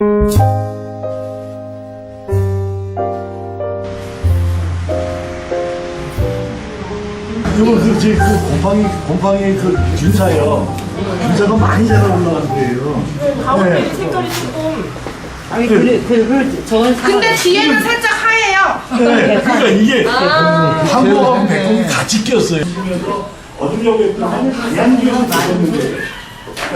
이거 그, 지, 그 곰팡이, 곰팡이 그 균사요. 균사가 많이 자라 올라간 거예요. 가운데 네. 색깔이 조금. 아니 그래 그 저건 근데 뒤에는 살짝 하얘요. 네, 그러니까 이게 아. 한국하고 백곰이 같이 꼈어요. 얻으려고 했더니 단양주에서 나왔는데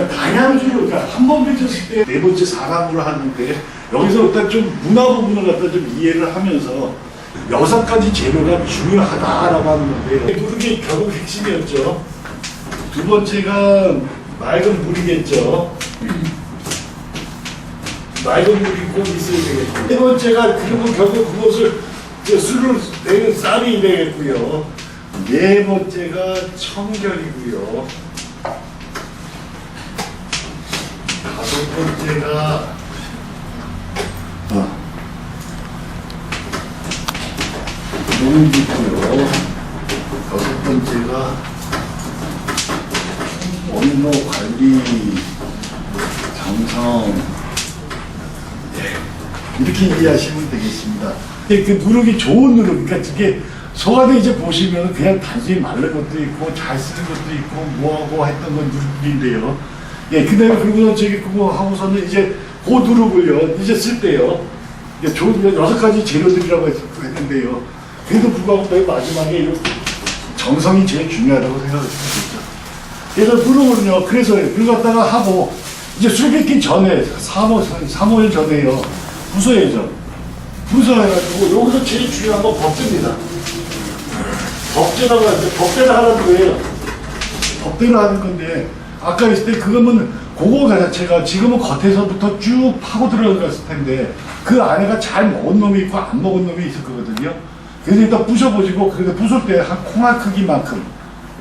단양주를 그러니까 한번 빚었을 때 네 번째 사람으로 하는데 여기서 일단 좀 문화 부분을 갖다 좀 이해를 하면서 여섯 가지 재료가 중요하다라고 하는 건데 그게 결국 핵심이었죠. 두 번째가 맑은 물이겠죠. 맑은 물이 꼭 있어야 되겠고 세 번째가 그리고 결국 그것을 술을 내는 쌀이 되겠고요 네 번째가 청결이고요 다섯 번째가 어, 농기고요. 여섯 번째가 원로 관리 정성. 이렇게 이해하시면 되겠습니다. 근데 그 누룩이 좋은 누룩, 그러니까 이게 소가대 이제 보시면 그냥 단순히 마른 것도 있고 잘 쓰는 것도 있고 뭐하고 했던 건 누룩인데요. 예, 그 다음에 그리고 저기 그거 하고서는 이제 그 누룩을요, 이제 쓸 때요. 이제 좋은 여섯 가지 재료들이라고 했- 했는데요. 그래도 불구하고 맨 마지막에 이렇게 정성이 제일 중요하다고 생각을 했겠죠. 그래서 누룩을요, 그래서 그걸 갖다가 하고, 이제 술 빚기 전에, 3월, 3월 전에요, 부숴야죠. 부숴해가지고, 여기서 제일 중요한 건 법대입니다. 법대라고 하는데, 법대를 하라는 거예요. 법대로 하는 건데, 아까 있을 때 그거는, 그거 자체가 지금은 겉에서부터 쭉 파고 들어갔을 텐데, 그 안에가 잘 먹은 놈이 있고 안 먹은 놈이 있을 거거든요. 그래서 일단 부셔보시고, 그래서 부술 때 한 콩알 크기만큼,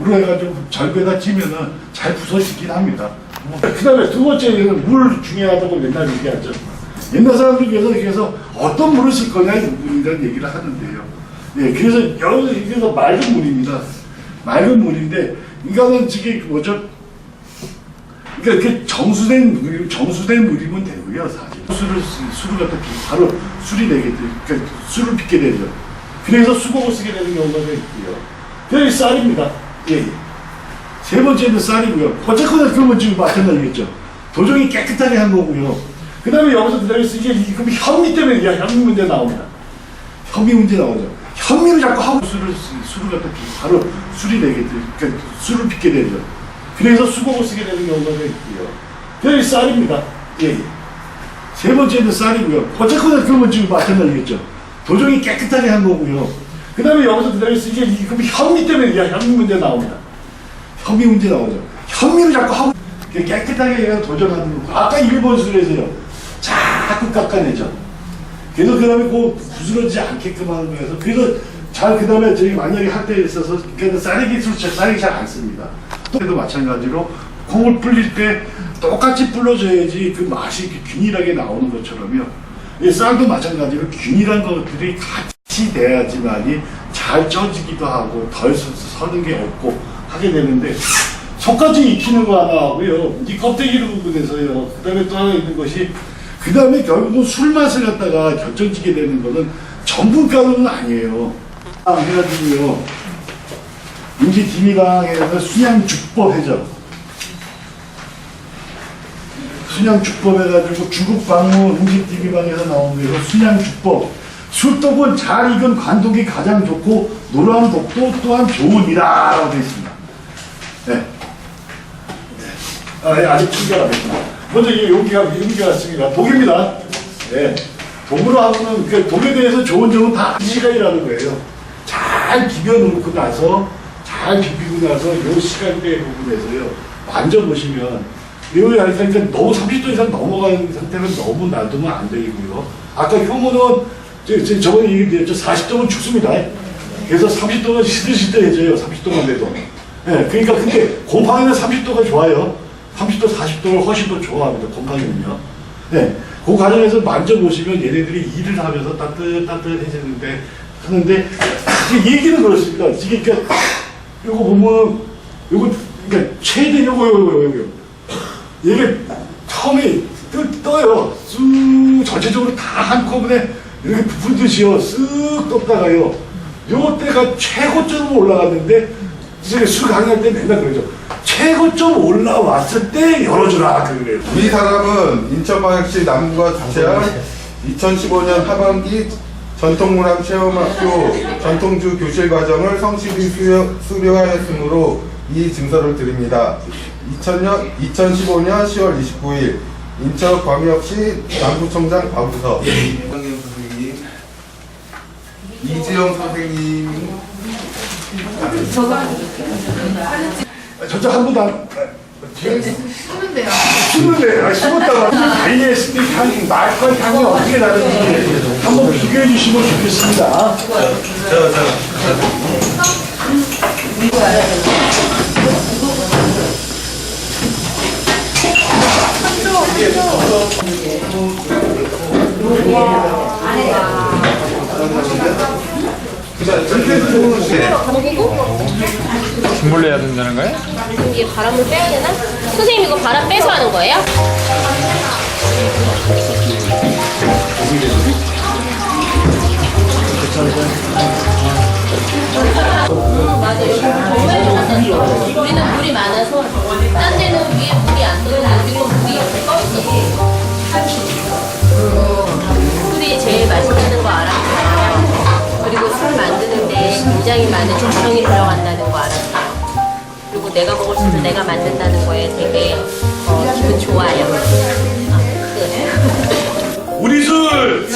으로 해가지고 절개다 찌면은 잘 부서지긴 합니다. 그 다음에 두 번째는 물 중요하다고 맨날 얘기하죠. 옛날 사람들께서 그래서 어떤 물을 쓸 거냐 이런 얘기를 하는데요. 예, 그래서 여기 그래서 맑은 물입니다. 맑은 물인데 이거는 지금 뭐죠? 그러니까 이렇게 정수된 물, 정수된 물이면 되고요, 사실. 술을 쓰- 술을 갖다 빚- 바로 술이 되게 돼. 그러니까 술을 빚게 되죠. 그래서 수공을 쓰게 되는 경우가 있고요. 그게 쌀입니다. 예. 예. 세 번째는 쌀이고요. 어쨌거나 그러면 지금 마찬가지겠죠. 도정이 깨끗하게 한 거고요. 그 다음에 여기서 기다려서 이게 이- 그럼 현미 때문에 이게 현미 문제 나옵니다. 현미 문제 나오죠. 현미를 자꾸 하고 술을 쓰- 술을 갖다 빚- 바로 술이 되게 돼. 그러니까 술을 빚게 되죠. 그래서 수공을 쓰게 되는 경우가 있고요. 그게 쌀입니다. 예. 예. 세 번째는 쌀이고요. 어쨌거나 그러면 지금 마찬가지겠죠. 도정이 깨끗하게 한 거고요. 그 다음에 여기서 기다려서 이게 이- 그럼 현미 때문에 이게 현미 문제 나옵니다. 현미 문제 나오죠. 현미를 자꾸 하고 깨끗하게 얘가 도전하는 거. 아까 일본 술에서요. 자꾸 깎아내죠. 그래서 그 다음에 그 부스러지지 않게끔 하는 거여서 그래서 잘 그 다음에 저희 만약에 학대에 있어서 그래서 쌀기 술 쌀기 잘안 씁니다. 또도 마찬가지로 콩을 불릴 때 똑같이 불러줘야지 그 맛이 균일하게 나오는 것처럼요. 이 쌀도 마찬가지로 균일한 것들이 같이 돼야지만이 잘 쪄지기도 하고 덜 서- 서는 게 없고 하게 되는데 속까지 익히는 거 하나 하고요. 이 껍데기 부분에서요. 그 다음에 또 하나 있는 것이 그 다음에 결국은 술 맛을 갖다가 결정지게 되는 거는 전분가루는 아니에요. 아, 해가지고요. 임시 디미강에서 순양죽법 해죠. 순양죽법 해가지고 중국 방문 음식 디미강에서 나온 거예요. 순양죽법. 술독은 잘 익은 관독이 가장 좋고 노란 독도 또한 좋으니라 라고 되어 있습니다. 네. 아, 예, 아직 충전 안 됐구나. 먼저 이 용기가, 용기가 왔습니다. 독입니다. 예. 독으로 하고는, 그 독에 대해서 좋은 점은 다 시간이라는 거예요. 잘 비벼놓고 나서, 잘 비비고 나서, 요 시간대 부분에서요, 만져보시면, 이거 그러니까 너무 30도 이상 넘어가는 상태는 너무 놔두면 안 되고요. 아까 효모는, 저, 저, 저번에 얘기했죠. 40도면 죽습니다. 그래서 30도는 시들시들 해줘요. 30도만 돼도. 예, 그러니까 근데 곰팡이는 30도가 좋아요. 30도, 40도를 훨씬 더 좋아합니다. 곰팡이는요. 네, 그 과정에서 만져보시면 얘네들이 일을 하면서 따뜻따뜻해지는데 하는데 얘기는 그렇습니다. 이게 그러니까 요거 보면 요거 그러니까 최대 요거 요거 요거 요거 얘게 처음에 뜨, 떠요. 쑥 전체적으로 다 한꺼번에 이렇게 부풀듯이요. 쓱 떴다가요. 요 때가 최고점 올라갔는데 이제 술 강의할 때 맨날 그러죠. 최고점 올라왔을 때 열어주라 그래요. 이 사람은 인천광역시 남구가 주최한 2015년 하반기 전통문학 체험학교 전통주 교실 과정을 성실히 수료, 수료 하였으므로 이 증서를 드립니다. 2000년, 2015년 10월 29일 인천광역시 남구청장 박우석 선생님 이지영 선생님 저쪽 한 분도 안, 아, 뒤에 쓰는데요. 숨는데, 아, 숨었다가 달리했을 때 향, 말과 향이 어떻게 다른지 한번 비교해 주시면 좋겠습니다. 물로 해야 된다는 거예요? 이게 바람을 빼야 되나? 선생님 이거 바람 빼서 하는 거예요? 음, 맞아 여기 정말 좋았었어 우리는 물이 많아서 딴 데는 위에 물이 안 떠있고 여기는 물이 이렇게 떠있었어 음, 술이 제일 맛있다는 거 알았어요 그리고 술 만드는데 굉장히 많은 정성이 들어간다는 거 알았어요 내가 먹을 수 있는 내가 만든다는 거에 되게 어, 기분 좋아요. 아, 네. 우리 술!